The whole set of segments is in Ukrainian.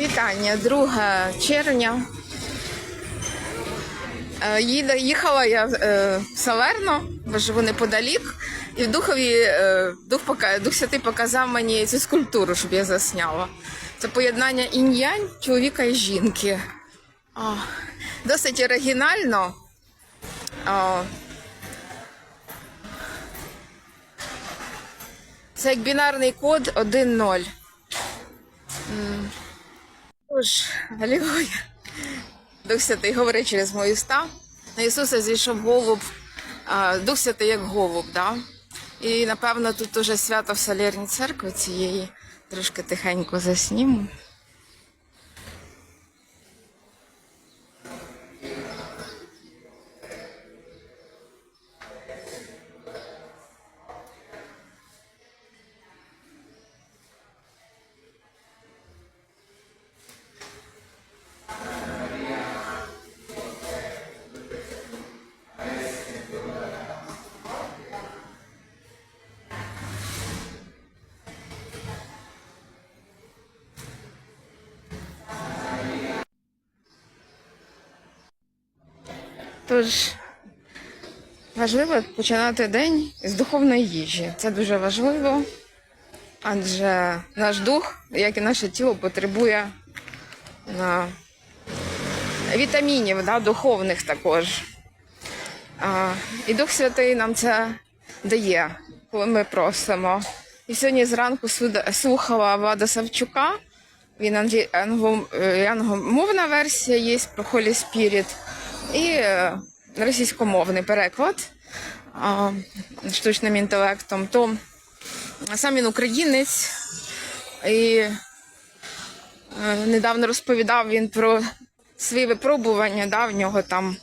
Вітання, 2 червня. Е, Їхала я е, в Салерно, бо живу неподалік, і в Духові е, Дух, Дух Святий показав мені цю скульптуру, щоб я засняла. Це поєднання інь-янь чоловіка і жінки. О, досить оригінально. О, це як бінарний код 1-0. Тож, Алілуя. Дух Святий говорить через мої уста. На Ісуса зійшов голуб, Дух Святий як голуб, да? І напевно тут уже свято в Солярній церкві цієї. Трошки тихенько засніму. Тож важливо починати день з духовної їжі. Це дуже важливо, адже наш дух, як і наше тіло, потребує а, вітамінів, да, духовних також. А, і Дух Святий нам це дає, коли ми просимо. І сьогодні зранку слухала Влада Савчука. Він е, англомовна версія є про Holy Spirit і е, російськомовний переклад штучним інтелектом. То сам він українець і е, недавно розповідав він про свої випробування, да, в нього там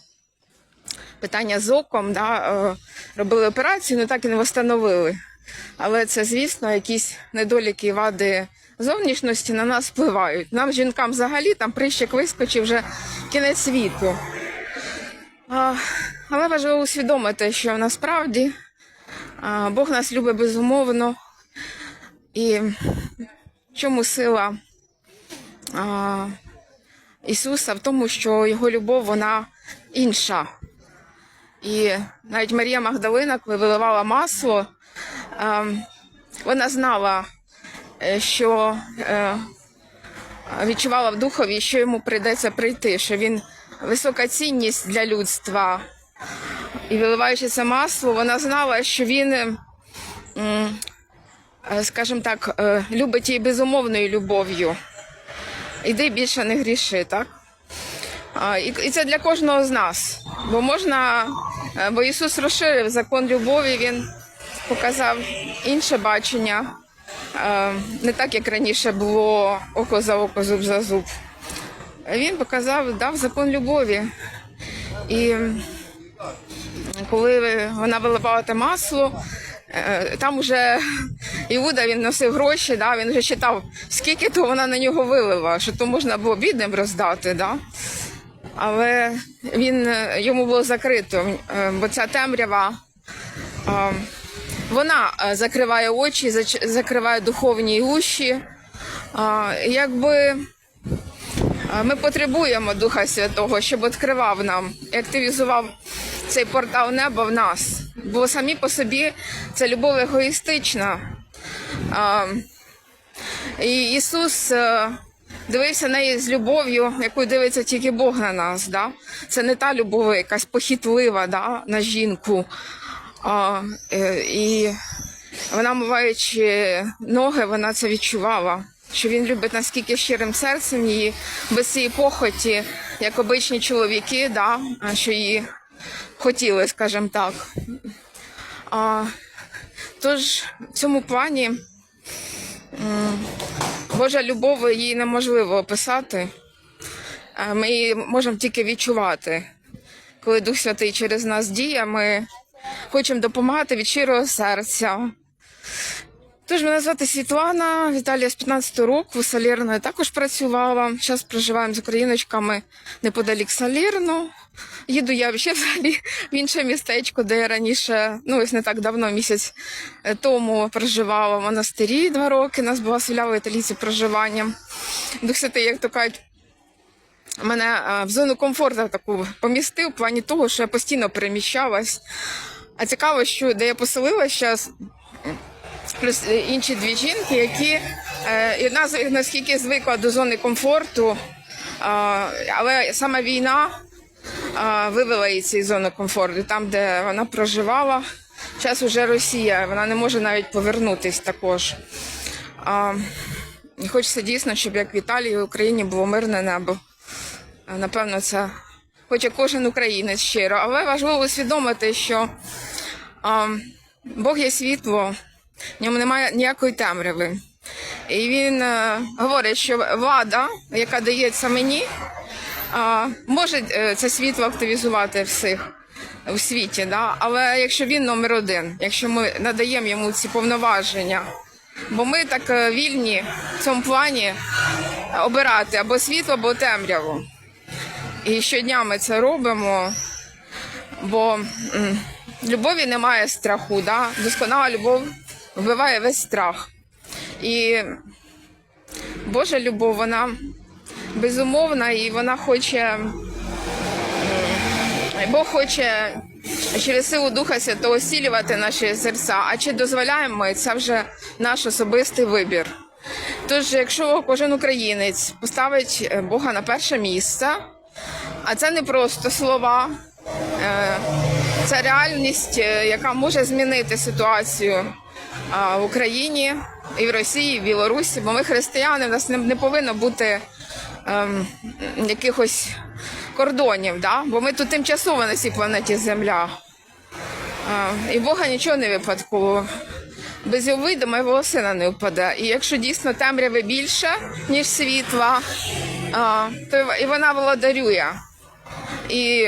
питання з оком, да, е, робили операцію, але так і не встановили. Але це, звісно, якісь недоліки і вади зовнішності на нас впливають. Нам, жінкам, взагалі, там прищик вискочив вже кінець світу. Але важливо усвідомити, що насправді Бог нас любить безумовно. І в чому сила Ісуса в тому, що Його любов вона інша. І навіть Марія Магдалина, коли виливала масло, вона знала, е, що е, відчувала в духові, що йому прийдеться прийти, що він висока цінність для людства. І виливаючи це масло, вона знала, що він, е, скажімо так, е, любить її безумовною любов'ю. Іди більше не гріши, так? І, це для кожного з нас. Бо можна, е, бо Ісус розширив закон любові, Він показав інше бачення, не так, як раніше було око за око, зуб за зуб. Він показав, дав закон любові. І коли вона виливала масло, е, там вже Іуда він носив гроші, да, він вже читав, скільки то вона на нього вилила, що то можна було бідним роздати. Да? Але він, е, йому було закрито, е, бо ця темрява. Вона закриває очі, закриває духовні уші. А, і Якби ми потребуємо Духа Святого, щоб відкривав нам і активізував цей портал неба в нас. Бо самі по собі це любов егоїстична. І Ісус е, дивився на неї з любов'ю, якою дивиться тільки Бог на нас. Да? Це не та любов, якась похитлива да? на жінку. А, е, і вона, миваючи ноги, вона це відчувала. Що він любить наскільки щирим серцем її, без цієї похоті, як обичні чоловіки, да, що її хотіли, скажімо так. А, тож в цьому плані Божа любов її неможливо описати. Ми її можемо тільки відчувати. Коли Дух Святий через нас діє, ми хочемо допомагати від щирого серця. Тож мене звати Світлана, Віталія з 15 року, Салірною також працювала. Зараз проживаємо з україночками неподалік Салірну. Їду я ще взагалі в інше містечко, де я раніше, ну ось не так давно, місяць е, тому проживала в монастирі два роки. Нас була свілява італійці проживання. Дух Святий, як то кажуть, мене е, в зону комфорту таку помістив в плані того, що я постійно переміщалась. А цікаво, що де я поселилась зараз, плюс е, інші дві жінки, які е, і одна з наскільки звикла до зони комфорту, е, але саме війна вивела її цієї зони комфорту, там, де вона проживала. Зараз уже Росія, вона не може навіть повернутись також. Хочеться дійсно, щоб як в Італії в Україні було мирне небо. Напевно, це хоче кожен українець щиро, але важливо усвідомити, що Бог є світло, в ньому немає ніякої темряви. І він е, говорить, що влада, яка дається мені, а, може е, це світло активізувати всіх у світі. Да? Але якщо він номер один, якщо ми надаємо йому ці повноваження, бо ми так е, вільні в цьому плані обирати або світло, або темряву. І щодня ми це робимо, бо любові немає страху. Да? Досконала любов вбиває весь страх. І Божа любов, вона безумовна і вона хоче. Бог хоче через силу Духа Святого зцілювати наші серця. А чи дозволяємо ми, це вже наш особистий вибір. Тож, якщо кожен українець поставить е, Бога на перше місце, а це не просто слова, е, це реальність, е, яка може змінити ситуацію в Україні і в Росії, і в Білорусі, бо ми християни, в нас не, повинно бути ем, якихось кордонів, да? бо ми тут тимчасово на цій планеті Земля. А, і Бога нічого не випадково. Без його видима його сина не впаде. І якщо дійсно темряви більше, ніж світла, то і вона володарює. І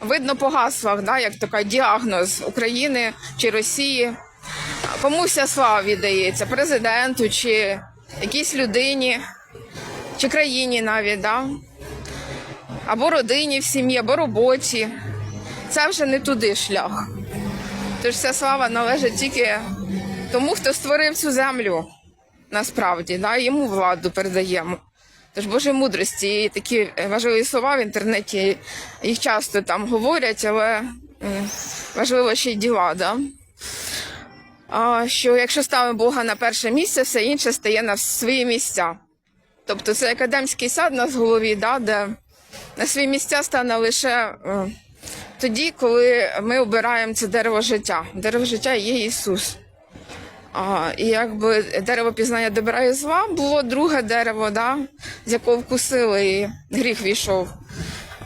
видно по гаслах, да, як така діагноз України чи Росії. Комусь слава віддається президенту чи якійсь людині, чи країні навіть, да? або родині в сім'ї, або роботі. Це вже не туди шлях. Тож вся слава належить тільки тому, хто створив цю землю насправді, да? йому владу передаємо. Тож Божої мудрості і такі важливі слова в інтернеті їх часто там говорять, але важливо ще й діла. Да? Що якщо ставимо Бога на перше місце, все інше стає на свої місця. Тобто це академський сад у нас в голові, да, де на свої місця стане лише е, тоді, коли ми обираємо це дерево життя. Дерево життя є Ісус. А, і якби дерево пізнання добра і зла було друге дерево, да, з якого вкусили і гріх війшов.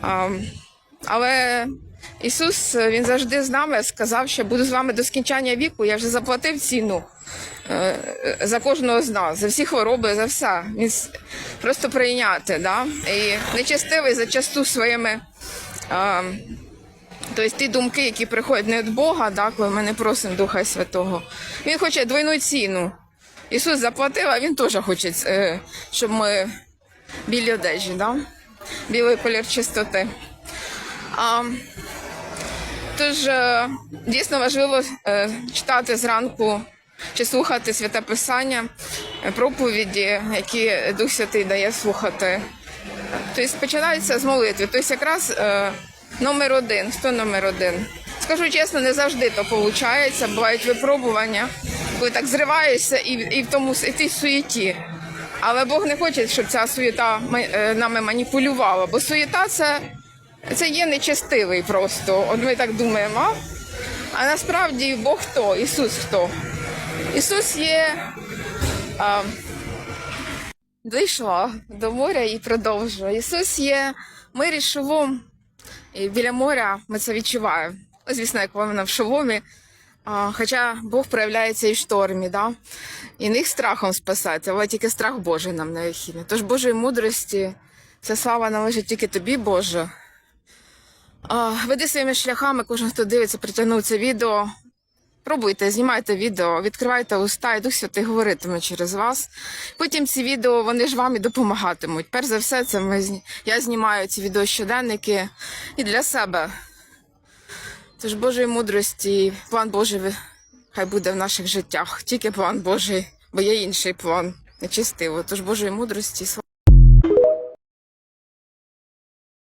А, але Ісус Він завжди з нами сказав, що буду з вами до скінчання віку. Я вже заплатив ціну е, за кожного з нас, за всі хвороби, за все. Він просто прийняти. Да? І нечестивий зачасту своїми. А, Тобто ті думки, які приходять не від Бога, да, коли ми не просимо Духа Святого, він хоче двойну ціну. Ісус заплатив, а Він теж хоче, е, щоб ми білі одежі, да? білий колір чистоти. А, тож е, дійсно важливо е, читати зранку чи слухати святе писання, е, проповіді, які Дух Святий дає слухати. Тобто починається з молитви. Тобто якраз номер один. Хто номер один? Скажу чесно, не завжди то виходить. Бувають випробування, коли так зриваєшся і, і в тому і в тій суєті. Але Бог не хоче, щоб ця суєта нами маніпулювала, бо суєта це, це є нечестивий просто. От ми так думаємо. А, насправді Бог хто? Ісус хто? Ісус є. А, Дійшла до моря і продовжує. Ісус є мир і шолом. І біля моря ми це відчуваємо. Звісно, як вона в шоломі. А, хоча Бог проявляється і в штормі, да? і не їх страхом спасати, але тільки страх Божий нам необхідний. Тож Божої мудрості, ця слава належить тільки тобі, Боже. Веди своїми шляхами, кожен, хто дивиться, притягнув це відео. Пробуйте, знімайте відео, відкривайте уста, і Дух Святий говоритиме через вас. Потім ці відео вони ж вам і допомагатимуть. Перш за все, це ми я знімаю ці відео щоденники і для себе. Тож Божої мудрості, план Божий хай буде в наших життях. Тільки план Божий, бо є інший план, нечистиво. Тож Божої мудрості.